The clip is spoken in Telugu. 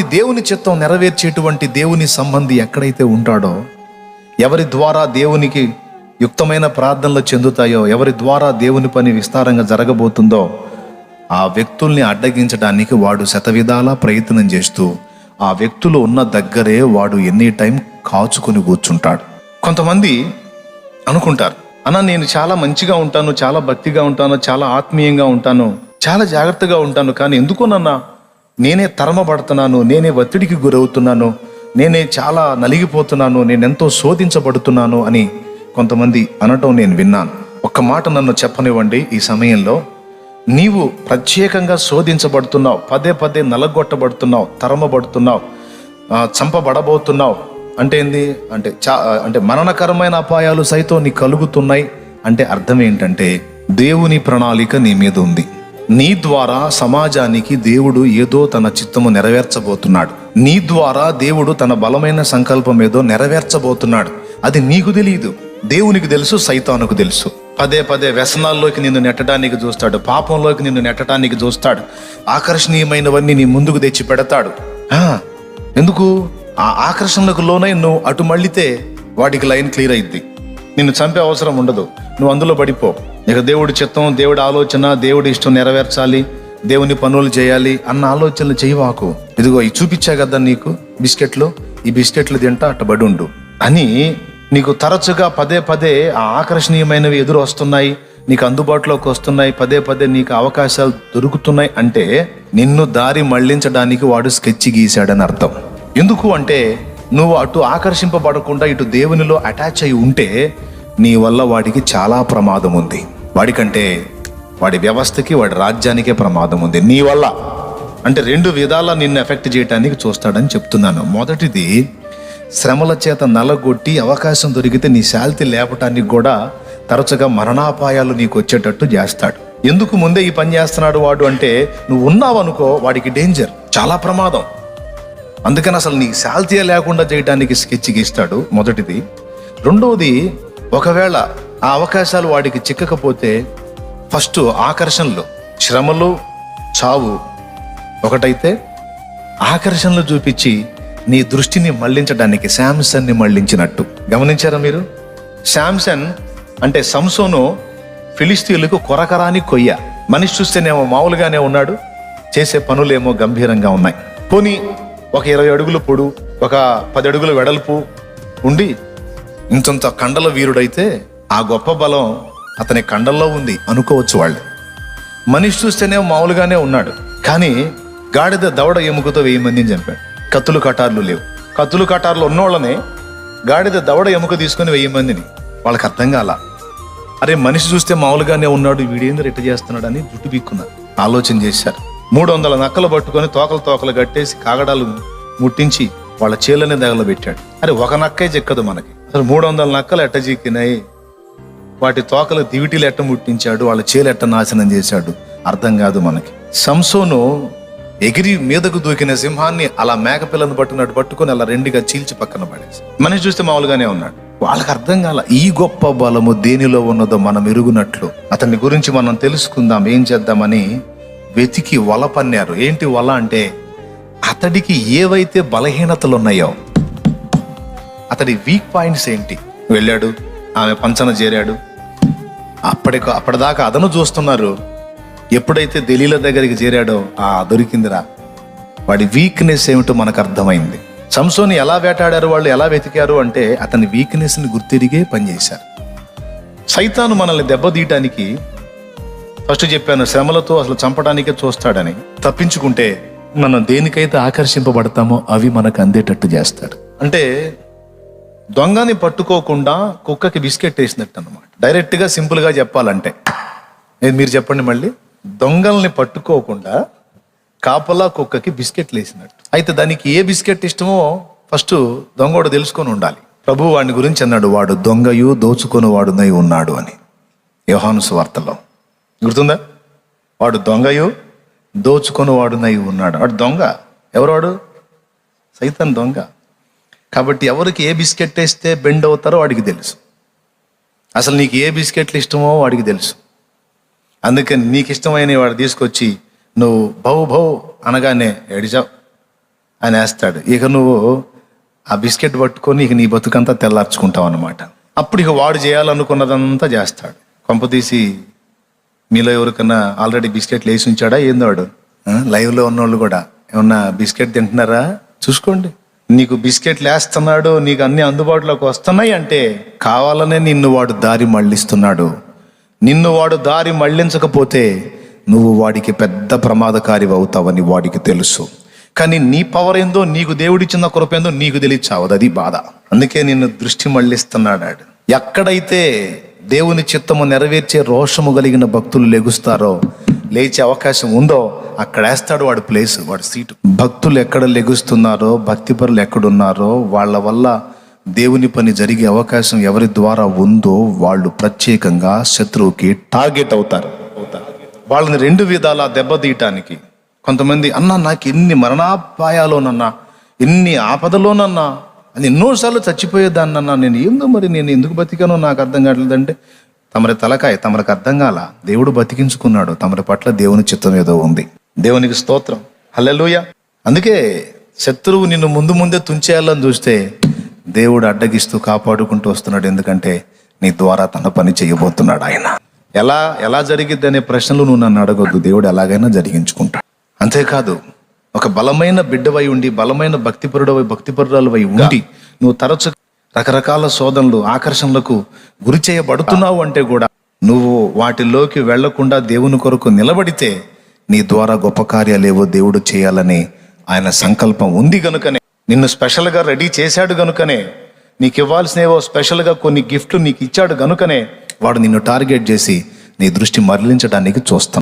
అలాంటి దేవుని చిత్తం నెరవేర్చేటువంటి దేవుని సంబంధి ఎక్కడైతే ఉంటాడో ఎవరి ద్వారా దేవునికి యుక్తమైన ప్రార్థనలు చెందుతాయో ఎవరి ద్వారా దేవుని పని విస్తారంగా జరగబోతుందో ఆ వ్యక్తుల్ని అడ్డగించడానికి వాడు శతవిధాలా ప్రయత్నం చేస్తూ ఆ వ్యక్తులు ఉన్న దగ్గరే వాడు ఎనీ టైం కాచుకొని కూర్చుంటాడు. కొంతమంది అనుకుంటారు అన్న నేను చాలా మంచిగా ఉంటాను చాలా భక్తిగా ఉంటాను చాలా ఆత్మీయంగా ఉంటాను చాలా జాగ్రత్తగా ఉంటాను కానీ ఎందుకోనన్నా నేనే తరమబడుతున్నాను నేనే ఒత్తిడికి గురవుతున్నాను నేనే చాలా నలిగిపోతున్నాను నేనెంతో శోధించబడుతున్నాను అని కొంతమంది అనటం నేను విన్నాను. ఒక్క మాట నన్ను చెప్పనివ్వండి ఈ సమయంలో. నీవు ప్రత్యేకంగా శోధించబడుతున్నావు పదే పదే నలగొట్టబడుతున్నావు తరమబడుతున్నావు చంపబడబోతున్నావు. అంటే ఏంది? అంటే చా అంటే మరణకరమైన అపాయాలు సైతం నీ కలుగుతున్నాయి. అంటే అర్థం ఏంటంటే దేవుని ప్రణాళిక నీ మీద ఉంది. నీ ద్వారా సమాజానికి దేవుడు ఏదో తన చిత్తము నెరవేర్చబోతున్నాడు. నీ ద్వారా దేవుడు తన బలమైన సంకల్పం ఏదో నెరవేర్చబోతున్నాడు. అది నీకు తెలియదు దేవునికి తెలుసు సైతానుకు తెలుసు. పదే పదే వ్యసనాల్లోకి నిన్ను నెట్టడానికి చూస్తాడు పాపంలోకి నిన్ను నెట్టడానికి చూస్తాడు. ఆకర్షణీయమైనవన్నీ నీ ముందుకు తెచ్చి పెడతాడు. ఎందుకు? ఆ ఆకర్షణలకు లోనై నువ్వు అటు మళ్ళితే వాడికి లైన్ క్లియర్ అయింది నిన్ను చంపే అవసరం ఉండదు. నువ్వు అందులో పడిపో. ఇక దేవుడి చిత్తం దేవుడి ఆలోచన దేవుడి ఇష్టం నెరవేర్చాలి దేవుని పనులు చేయాలి అన్న ఆలోచనలు చేయవాకు. ఇదిగో ఈ చూపించా కదా నీకు బిస్కెట్లు? ఈ బిస్కెట్లు తింటా అట్ట బడుండు అని నీకు తరచుగా పదే పదే ఆ ఆకర్షణీయమైనవి ఎదురు వస్తున్నాయి నీకు అందుబాటులోకి వస్తున్నాయి పదే పదే నీకు అవకాశాలు దొరుకుతున్నాయి అంటే నిన్ను దారి మళ్ళించడానికి వాడు స్కెచ్ గీశాడని అర్థం. ఎందుకు అంటే నువ్వు అటు ఆకర్షింపబడకుండా ఇటు దేవునిలో అటాచ్ అయి ఉంటే నీ వల్ల వాడికి చాలా ప్రమాదం ఉంది. వాడికంటే వాడి వ్యవస్థకి వాడి రాజ్యానికే ప్రమాదం ఉంది. నీ వల్ల. అంటే రెండు విధాలా నిన్ను ఎఫెక్ట్ చేయడానికి చూస్తాడని చెప్తున్నాను. మొదటిది శ్రమల చేత నలగొట్టి అవకాశం దొరికితే నీ శాల్తి లేపటానికి కూడా తరచుగా మరణాపాయాలు నీకు వచ్చేటట్టు చేస్తాడు. ఎందుకు ముందే ఈ పని చేస్తున్నాడు వాడు అంటే నువ్వు ఉన్నావనుకో వాడికి డేంజర్ చాలా ప్రమాదం. అందుకని అసలు నీ శాల్తీయ లేకుండా చేయడానికి స్కెచ్ గీస్తాడు మొదటిది. రెండవది ఒకవేళ ఆ అవకాశాలు వాడికి చిక్కకపోతే ఫస్ట్ ఆకర్షణలు శ్రమలు చావు ఒకటైతే ఆకర్షణలు చూపించి నీ దృష్టిని మళ్ళించడానికి శాంసన్ని మళ్ళించినట్టు. గమనించారా మీరు? శాంసన్ అంటే సంసోను ఫిలిస్తీన్లకు కొరకరాని కొయ్య. మనిషి చూస్తేనేమో మామూలుగానే ఉన్నాడు చేసే పనులేమో గంభీరంగా ఉన్నాయి. పోనీ ఒక ఇరవై అడుగుల పొడు ఒక పది అడుగుల వెడల్పు ఉండి ఇంతంత కండల వీరుడైతే ఆ గొప్ప బలం అతని కండల్లో ఉంది అనుకోవచ్చు వాళ్ళు. మనిషి చూస్తేనే మామూలుగానే ఉన్నాడు. కానీ గాడిద దవడ ఎముకతో వెయ్యి మందిని చంపాడు. కత్తులు కటార్లు లేవు. కత్తులు కటార్లు ఉన్నోళ్ళనే గాడిద దవడ ఎముక తీసుకొని వెయ్యి మందిని వాళ్ళకి అర్థం కాల. అరే మనిషి చూస్తే మామూలుగానే ఉన్నాడు వీడేందో రెట్ట చేస్తున్నాడని జుట్టు బిక్కున్నారు ఆలోచన చేశారు. మూడు వందల నక్కలు పట్టుకొని తోకలు తోకలు కట్టేసి కాగడాలు ముట్టించి వాళ్ళ చేలనే దగ్గర పెట్టాడు అరే ఒక నక్కే చెక్కదు మనకి. అసలు మూడు వందల నక్కలు ఎట్ట చిక్కినాయి వాటి తోకలు దివిటీలు ఎట్ట ముట్టించాడు? వాళ్ళ చేలు ఎట్ట నాశనం చేశాడు? అర్థం కాదు మనకి. సంసోను ఎగిరి మీదకు దూకిన సింహాన్ని అలా మేకపిల్లను పట్టుకున్నట్టు పట్టుకొని అలా రెండుగా చీల్చి పక్కన పడేసి మనిషి చూస్తే మామూలుగానే ఉన్నాడు. వాళ్ళకి అర్థం కాల ఈ గొప్ప బలము దేనిలో ఉన్నదో మనం ఎరుగునట్లు. అతని గురించి మనం తెలుసుకుందాం ఏం చేద్దామని వెతికి వల పన్నారు. ఏంటి వల అంటే అతడికి ఏవైతే బలహీనతలు ఉన్నాయో అతడి వీక్ పాయింట్స్ ఏంటి? వెళ్ళాడు ఆమె పంచన చేరాడు. అప్పటికి అప్పటిదాకా అదను చూస్తున్నారు. ఎప్పుడైతే ఢిల్లీల దగ్గరికి చేరాడో ఆ దొరికిందిరా. వాడి వీక్నెస్ ఏమిటో మనకు అర్థమైంది. సంసోని ఎలా వేటాడారు వాళ్ళు ఎలా వెతికారు అంటే అతని వీక్నెస్ని గుర్తిరిగే పనిచేశారు సైతాను మనల్ని దెబ్బతీయటానికి ఫస్ట్ చెప్పాను శ్రమలతో అసలు చంపడానికే చూస్తాడని. తప్పించుకుంటే మనం దేనికైతే ఆకర్షింపబడతామో అవి మనకు అందేటట్టు చేస్తాడు. అంటే దొంగని పట్టుకోకుండా కుక్కకి బిస్కెట్ వేసినట్టు అనమాట డైరెక్ట్గా సింపుల్గా చెప్పాలంటే. నేను మీరు చెప్పండి మళ్ళీ. దొంగల్ని పట్టుకోకుండా కాపలా కుక్కకి బిస్కెట్లు వేసినట్టు. అయితే దానికి ఏ బిస్కెట్ ఇష్టమో ఫస్ట్ దొంగోడు తెలుసుకొని ఉండాలి. ప్రభు వాడిని గురించి అన్నాడు వాడు దొంగయు దోచుకొని వాడునై ఉన్నాడు అని. యోహాను సువార్తలో. గుర్తుందా? వాడు దొంగయు దోచుకొని వాడునై ఉన్నాడు. వాడు దొంగ. ఎవరు వాడు? సైతం దొంగ. కాబట్టి ఎవరికి ఏ బిస్కెట్ వేస్తే బెండ్ అవుతారో వాడికి తెలుసు. అసలు నీకు ఏ బిస్కెట్లు ఇష్టమో వాడికి తెలుసు. అందుకని నీకు ఇష్టమైన వాడు తీసుకొచ్చి నువ్వు భౌ భౌ అనగానే ఏడిచావు అని వేస్తాడు. ఇక నువ్వు ఆ బిస్కెట్ పట్టుకొని ఇక నీ బతుకంతా తెల్లార్చుకుంటావు అనమాట అప్పుడు ఇక వాడు చేయాలనుకున్నదంతా చేస్తాడు. కొంపతీసి మీలో ఎవరికన్నా ఆల్రెడీ బిస్కెట్లు వేసి ఉంచాడా? ఏందో వాడు? లైవ్లో ఉన్నోళ్ళు కూడా ఏమన్నా బిస్కెట్ తింటున్నారా? చూసుకోండి. నీకు బిస్కెట్లు వేస్తున్నాడు నీకు అన్ని అందుబాటులోకి వస్తున్నాయి అంటే కావాలనే నిన్ను వాడు దారి మళ్ళిస్తున్నాడు. నిన్ను వాడు దారి మళ్ళించకపోతే నువ్వు వాడికి పెద్ద ప్రమాదకారి అవుతావని వాడికి తెలుసు. కానీ నీ పవర్ ఏందో నీకు దేవుడిచ్చిన కృప ఏందో నీకు తెలియచావదు అది బాధ. అందుకే నిన్ను దృష్టి మళ్ళిస్తున్నాడు ఎక్కడైతే దేవుని చిత్తము నెరవేర్చే రోషము కలిగిన భక్తులు లెగుస్తారో లేచే అవకాశం ఉందో అక్కడ వేస్తాడు వాడు ప్లేస్ వాడు సీటు. భక్తులు ఎక్కడ లెగుస్తున్నారో భక్తిపరులు ఎక్కడున్నారో వాళ్ళ వల్ల దేవుని పని జరిగే అవకాశం ఎవరి ద్వారా ఉందో వాళ్ళు ప్రత్యేకంగా శత్రువుకి టార్గెట్ అవుతారు. వాళ్ళని రెండు విధాలా దెబ్బతీయటానికి కొంతమంది అన్న నాకు ఎన్ని మరణాపాయాలోనన్నా ఎన్ని ఆపదలోనన్నా అని ఎన్నోసార్లు చచ్చిపోయేదాన్నన్నా నేను ఏందో మరి నేను ఎందుకు బతికానో నాకు అర్థం కావట్లేదంటే తమరి తలకాయ తమరికి అర్థం కాల? దేవుడు బతికించుకున్నాడు తమరి పట్ల దేవుని చిత్తం ఏదో ఉంది. దేవునికి స్తోత్రం. హల్లెలూయ. అందుకే శత్రువు నిన్ను ముందు ముందే తుంచేయాలని చూస్తే దేవుడు అడ్డగిస్తూ కాపాడుకుంటూ వస్తున్నాడు. ఎందుకంటే నీ ద్వారా తన పని చేయబోతున్నాడు ఆయన. ఎలా ఎలా జరిగిద్ది అనే ప్రశ్నలు నువ్వు నన్ను అడగొద్దు. దేవుడు ఎలాగైనా జరిగించుకుంటాడు. అంతేకాదు ఒక బలమైన బిడ్డవై ఉండి బలమైన భక్తిపరుడవై భక్తిపరురాలువై ఉండి నువ్వు తరచు రకరకాల శోధనలు ఆకర్షణలకు గురి చేయబడుతున్నావు అంటే కూడా నువ్వు వాటిలోకి వెళ్ళకుండా దేవుని కొరకు నిలబడితే నీ ద్వారా గొప్ప కార్యాలేవో దేవుడు చేయాలని ఆయన సంకల్పం ఉంది గనుకనే. నిన్ను స్పెషల్గా రెడీ చేశాడు గనుకనే. నీకు ఇవ్వాల్సినవో స్పెషల్గా కొన్ని గిఫ్ట్లు నీకు ఇచ్చాడు గనుకనే. వాడు నిన్ను టార్గెట్ చేసి నీ దృష్టి మరలించడానికి చూస్తాం.